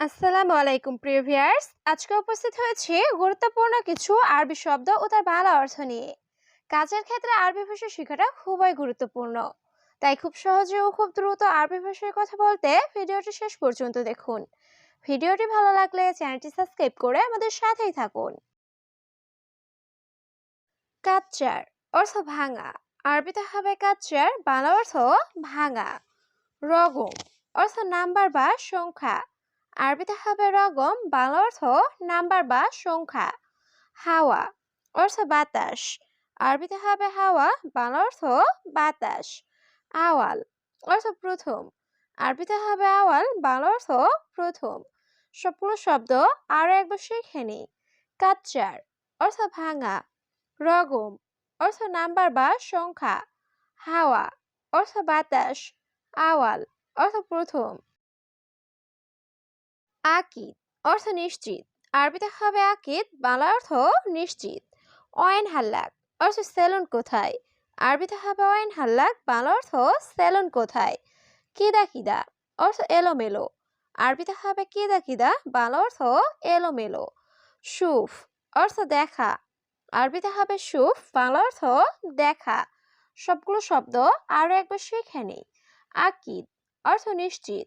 আসসালামু আলাইকুম, প্রিয় ভিউয়ার্স। আজকে উপস্থিত হয়েছে গুরুত্বপূর্ণ কিছু আরবি শব্দ ও তার বাংলা অর্থ নিয়ে। কাজের ক্ষেত্রে আরবি ভাষা শেখাটা খুবই গুরুত্বপূর্ণ। তাই খুব সহজে ও খুব দ্রুত আরবি ভাষায় কথা বলতে ভিডিওটি শেষ পর্যন্ত দেখুন। ভিডিওটি ভালো লাগলে চ্যানেলটি সাবস্ক্রাইব করে আমাদের সাথেই থাকুন। কাচ্চার অর্থ ভাঙা। আরবিতে হবে কাচ্চার, বাংলা অর্থ ভাঙা। রগম অর্থ নাম্বার বা সংখ্যা। আরবিতে হবে রগম, বাংলা অর্থ নাম্বার বা সংখ্যা। হাওয়া, অর্থ বাতাস। আরবিতে হবে হাওয়া, বাংলা অর্থ বাতাস। আওয়াল, অর্থ প্রথম। আরবিতে হবে আওয়াল, বাংলা অর্থ প্রথম। সবগুলো শব্দ আরও একবার শিখে নি কাচ্চার, অর্থ ভাঙা। রগম, অর্থ নাম্বার বা সংখ্যা। হাওয়া, অর্থ বাতাস। আওয়াল, অর্থ প্রথম। আকিদ, অর্থ নিশ্চিত। আরবিতে হবে আকিদ বাংলা অর্থ নিশ্চিত। অয়েন হাল্লাক, অর্থ সেলুন কোথায়? আরবিতে হবে অয়েন হাল্লাক বাংলা অর্থ সেলুন কোথায়? কিদা কিদা, অর্থ এলোমেলো। আরবিতে হবে কিদা কিদা বাংলা অর্থ এলোমেলো। সুফ, অর্থ দেখা। আরবিতে হবে সুফ বাংলা অর্থ দেখা। সবগুলো শব্দ আরও একবার শিখে নেই। আকিদ, অর্থ নিশ্চিত।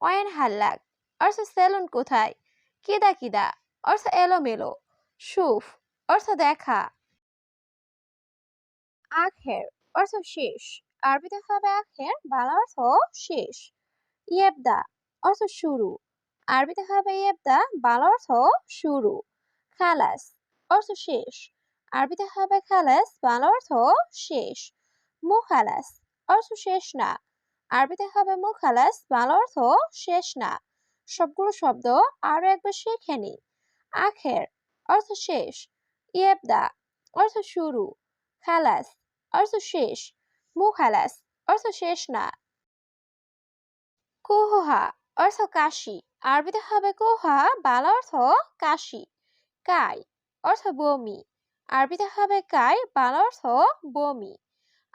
অয়েন হাল্লাক অর্থ সেলুন কোথায়? কিদা কিদা অর্থ এলোমেলো। সুফ, অর্থ দেখা। আখের, অর্থ শেষ। আরবিতে হবে আখের, বাংলা অর্থ শেষ। ইয়েবদা, অর্থ শুরু। আরবিতে হবে ইয়েবদা, বাংলা অর্থ শুরু। খালাস, অর্থ শেষ। আরবিতে হবে খালাস, বাংলা অর্থ শেষ। মুখালাস, অর্থ শেষ না। আরবিতে হবে মুখালাস, বাংলা অর্থ শেষ না। সবগুলো শব্দ আরও একবার শিখে নি আখের অর্থ শেষ, ইয়েবদা অর্থ শুরু, খালাস অর্থ শেষ, মুখালাস অর্থ শেষ না। কুহা অর্থ কাশি, আরবিতে হবে কুহা, বাংলা অর্থ কাশি, কাই অর্থ বমি, আরবিতে হবে কাই, বাংলা অর্থ বমি,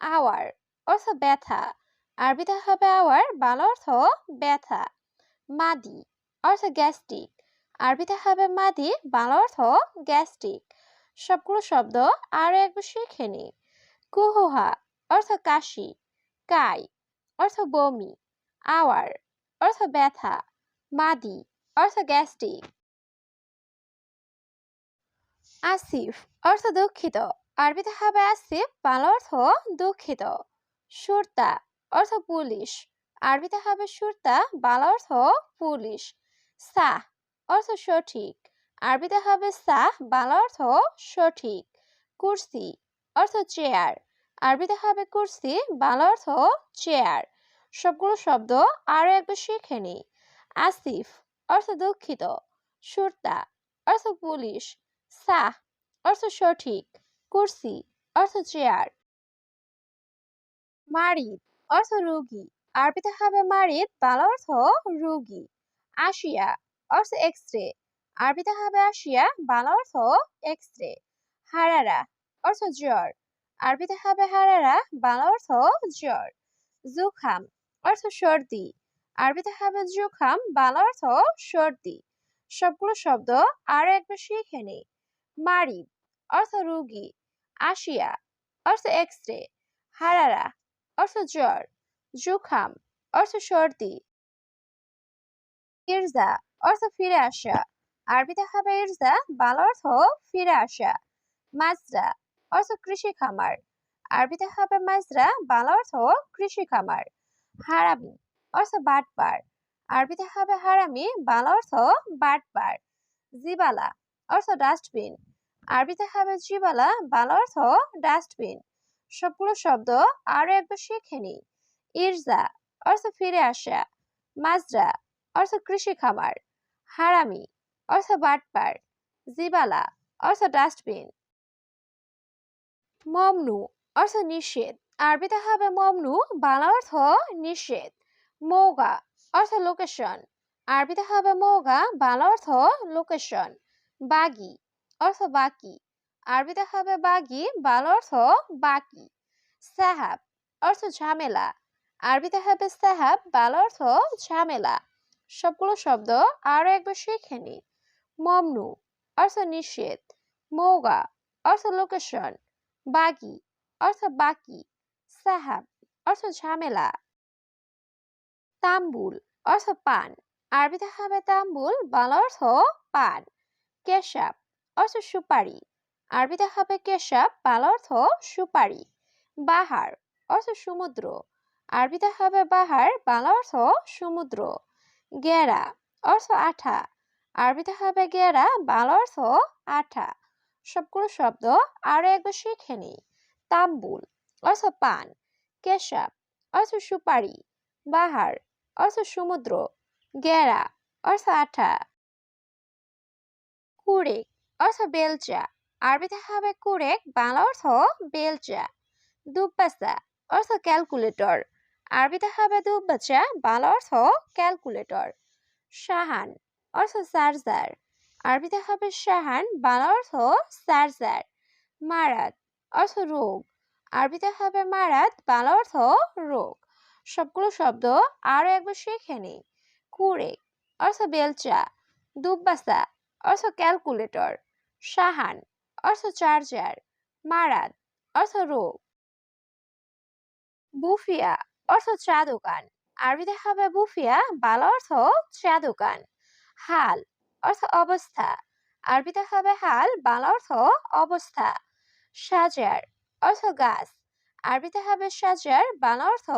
আওয়ার অর্থ ব্যথা, আরবিতে হবে আওয়ার, বাংলা অর্থ ব্যথা। মাদি, অর্থ গ্যাস্ট্রিক। আরবিতে হবে মাদি, বাংলা অর্থ গ্যাস্ট্রিক। সবগুলো শব্দ আরও একবার শিখে নি। কুহুহা, অর্থ কাশি। কাই, অর্থ বমি। আওয়ার, অর্থ ব্যথা। মাদি, অর্থ গ্যাস্ট্রিক। আসিফ, অর্থ দুঃখিত। আরবিতে হবে আসিফ, বাংলা অর্থ দুঃখিত। সুরতা, অর্থ পুলিশ। আরবিতে হবে সুরতা, বাংলা অর্থ পুলিশ। সাহ অর্থ সঠিক। আরবিতে হবে সাহ বাংলা অর্থ সঠিক। কুর্সি অর্থ চেয়ার। আরবিতে হবে কুর্সি, বাংলা অর্থ চেয়ার। সবগুলো শব্দ আরও একবার শিখে নি আসিফ অর্থ দুঃখিত। সুরতা অর্থ পুলিশ। সাহ অর্থ সঠিক। কুর্সি অর্থ চেয়ার। মারিদ অর্থ রোগী। আরবিতে হবে মারিদ বাংলা অর্থ রোগী। আশিয়া অর্থ এক্স রে আরবিতে হবে আশিয়া বাংলা অর্থ এক্স রে হারারা, অর্থ জ্বর। আরবিতে হবে হারারা বাংলা অর্থ জ্বর। জুখাম, অর্থ সর্দি। আরবিতে হবে জুখাম বাংলা অর্থ সর্দি। সবগুলো শব্দ আরও একবার শিখে নেই। মারিদ অর্থ রোগী। আশিয়া অর্থ এক্স রে হারারা, অর্থ জ্বর। জুখাম, অর্থ সর্দি। ইরজা, অর্থ ফিরে আসা। আরবিতে হবে ইরজা, বাংলা অর্থ ফিরে আসা। মাজরা, অর্থ কৃষি খামার। আরবিতে হবে মাজরা, বাংলা অর্থ কৃষি খামার। হারামি, অর্থ বাটবার। আরবিতে হবে হারামি, বাংলা অর্থ বাটবার। জিবালা, অর্থ ডাস্টবিন। আরবিতে হবে জিবালা, বাল অর্থ ডাস্টবিন। সবগুলো শব্দ আরও একবার শিখে নিই। ইরজা, অর্থ ফিরে আসা, মাজরা, অর্থ কৃষি খামার, হারামি, অর্থ বাটপার, জিবালা, অর্থ ডাস্টবিন। মমনু, অর্থ নিষেধ, আরবিতে হবে মমনু, বাংলা অর্থ নিষেধ। মৌগা, অর্থ লোকেশন, আরবিতে হবে মৌগা, বাংলা অর্থ লোকেশন। বাগি, অর্থ বাকি, আরবিতে হবে বাগি, বাংলা অর্থ বাকি। সাহাব, অর্থ ঝামেলা আরবিতে হবে সাহাব বাংলা অর্থ ঝামেলা। সবগুলো শব্দ আরও একবার শিখে নি। মমনু, অর্থ নিষেধ। মৌগা, অর্থ লোকেশন। বাগি, অর্থ বাকি। সাহাব, অর্থ ঝামেলা। তাম্বুল, অর্থ পান। আরবিতে হবে তাম্বুল, বাংলা অর্থ পান। কেশাব, অর্থ সুপারি। আরবিতে হবে কেশাব, বাংলা অর্থ সুপারি। বাহার, অর্থ সমুদ্র। আরবিতে হবে বাহার, বাংলা অর্থ সমুদ্র। গেরা অর্থ আঠা। আরবিতে হবে গেরা, বাংলা অর্থ আঠা। সবগুলো শব্দ আরও একবার শিখে নিই। তাম্বুল অর্থ পান। কেশাব অর্থ সুপারি। বাহার অর্থ সমুদ্র। গেরা অর্থ আঠা। কুরেক অর্থ বেলচা। আরবিতে হবে কুরেক, বাংলা অর্থ বেলচা। দুব্বাসা অর্থ ক্যালকুলেটর। আরবিতে হবে দুব্বাচা বাল অর্থ ক্যালকুলেটর শাহান অর্থ চার্জার আরবিতে হবে শাহান বাল অর্থ চার্জার মারাত অর্থ রোগ, আরবিতে হবে মারাত বাল অর্থ রোগ, সবগুলো শব্দ আরও একবার শিখে নিই, কুরেক অর্থ বেলচা, দুব্বাসা অর্থ ক্যালকুলেটর শাহান অর্থ চার্জার, মারাত অর্থ রোগ। বুফিয়া অর্থ চা দোকান আরবিতে হবে বুফিয়া, বাংলা অর্থ চা দোকান হাল, অর্থ অবস্থা। আরবিতে হবে হাল, বাংলা অর্থ অবস্থা। সাজার, অর্থ গাছ। আরবিতে হবে সাজার, বাংলা অর্থ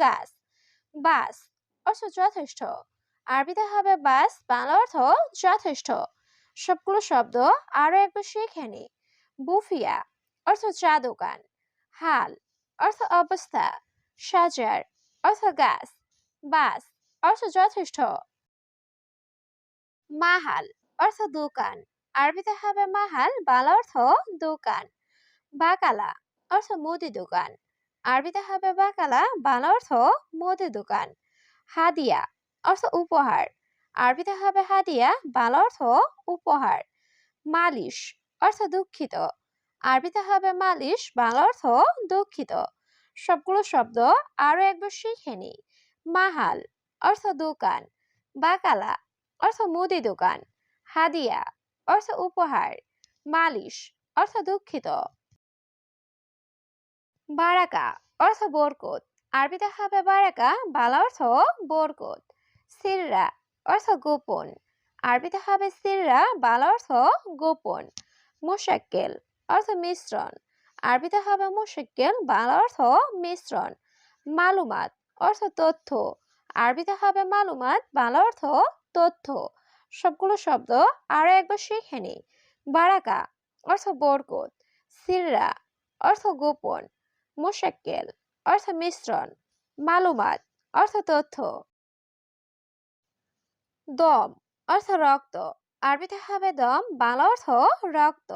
গাছ। বাস, অর্থ যথেষ্ট। আরবিতে হবে বাস, বাংলা অর্থ যথেষ্ট। সবগুলো শব্দ আরও একবার শিখে নি। বুফিয়া, অর্থ চা দোকান হাল, অর্থ অবস্থা। সাজার অর্থ গাছ বাস অর্থ যথেষ্ট। মাহাল, অর্থ দোকান। আরবিতে হবে মাহাল, বাংলা অর্থ দোকান। বাকালা, অর্থ মুদি দোকান। আরবিতে হবে বাকালা, বাংলা অর্থ মুদি দোকান। হাদিয়া, অর্থ উপহার। আরবিতে হবে হাদিয়া, বাংলা অর্থ উপহার। মালিশ, অর্থ দুঃখিত। আরবিতে হবে মালিশ, বাংলা অর্থ দুঃখিত। সবগুলো শব্দ আরও একবার শিখে নি মাহাল, অর্থ দোকান। বাকালা, অর্থ মুদি দোকান। হাদিয়া, অর্থ উপহার। মালিশ, অর্থ দুঃখিত। বারাকা, অর্থ বরকত। আরবিতে হবে বারাকা, বালা অর্থ বরকত। সিররা, অর্থ গোপন। আরবিতে হবে সিররা, বালা অর্থ গোপন। মোশাক্কেল, অর্থ মিশ্রণ। আরবিতে হবে মুশাক্কেল বাংলা অর্থ মিশ্রণ। মালুমাত অর্থ তথ্য। আরবিতে হবে মালুমাত, বাংলা অর্থ তথ্য। সবগুলো শব্দ আরও একবার শিখে নি বারাকা অর্থ বরকত। সিররা অর্থ গোপন। মুশাক্কেল অর্থ মিশ্রণ। মালুমাত অর্থ তথ্য। দম অর্থ রক্ত। আরবিতে হবে দম, বাংলা অর্থ রক্ত।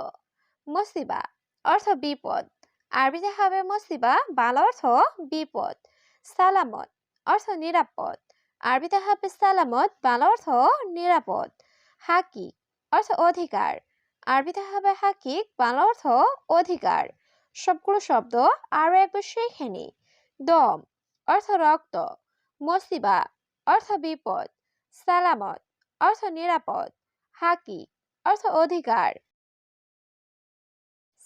মুসিবা অর্থ বিপদ। আরবিতে হবে মুসিবা বাল অর্থ বিপদ। সালামত, অর্থ নিরাপদ। আরবিতে হবে সালামত, বাংলা অর্থ নিরাপদ। হাকিক, অর্থ অধিকার। আরবিতে হবে হাকিক, বাংলা অর্থ অধিকার। সবগুলো শব্দ আরও একবার শিখে দম, অর্থ রক্ত। মসিবা অর্থ বিপদ। সালামত, অর্থ নিরাপদ। হাকি অর্থ অধিকার।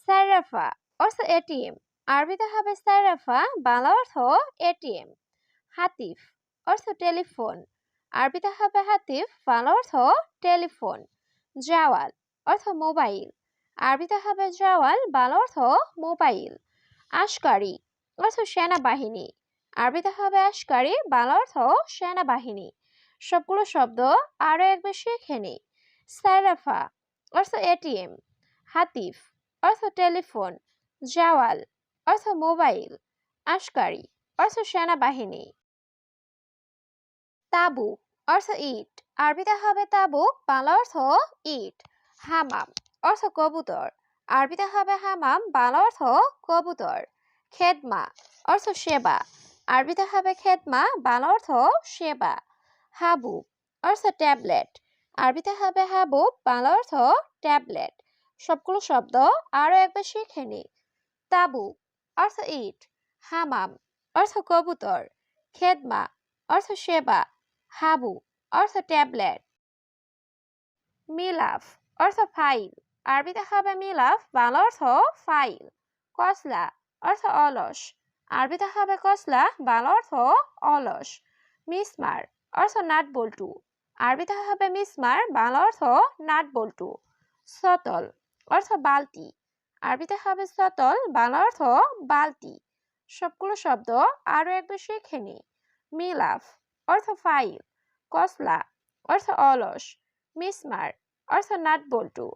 সারাফা অর্থ এটিএম। আরবিতে হবে সারাফা, বাংলা অর্থ এটিএম। হাতিফ অর্থ টেলিফোন। আরবিতে হবে হাতিফ, বাংলা অর্থ টেলিফোন। জাওয়াল অর্থ মোবাইল। আরবিতে হবে জাওয়াল, বাংলা অর্থ মোবাইল। আশকারি অর্থ সেনাবাহিনী। আরবিতে হবে আশকারি, বাংলা অর্থ সেনাবাহিনী। সবগুলো শব্দ আরও একবার শিখে নি। সারাফা অর্থ এটিএম। হাতিফ অর্থ টেলিফোন জাওয়াল অর্থ মোবাইল আশকারি অর্থ সেনাবাহিনী তাবু অর্থ ইট আরবিতে হবে তাবু, বাংলা অর্থ ইট। হামাম অর্থ কবুতর আরবিতে হবে হামাম, বাংলা অর্থ কবুতর। খেদমা অর্থ সেবা আরবিতে হবে খেদমা, বাংলা অর্থ সেবা। হাবু অর্থ ট্যাবলেট আরবিতে হবে হাবুব বাংলা অর্থ ট্যাবলেট। সবগুলো শব্দ আরও একবার শিখে নি তাবু, অর্থ ইট। হামাম, অর্থ কবুতর। খেদমা, অর্থ সেবা। হাবু, অর্থ ট্যাবলেট। মিলাফ, অর্থ ফাইল। আরবিতে হবে মিলাফ, বাংলা অর্থ ফাইল। কসলা, অর্থ অলস। আরবিতে হবে কসলা, বাংলা অর্থ অলস। মিসমার, অর্থ নাট বল্টু আরবিতে হবে মিসমার, বাংলা অর্থ নাট বল্টু সতল অর্থ বালতি। আরবিতে হবে সতল, বাংলা অর্থ বালতি। সবগুলো শব্দ আরও একবার শিখে নি। মিলাফ, অর্থ ফাইল। কসলা, অর্থ অলস। মিসমার, অর্থ নাট বল্টু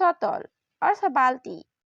সতল, অর্থ বালতি।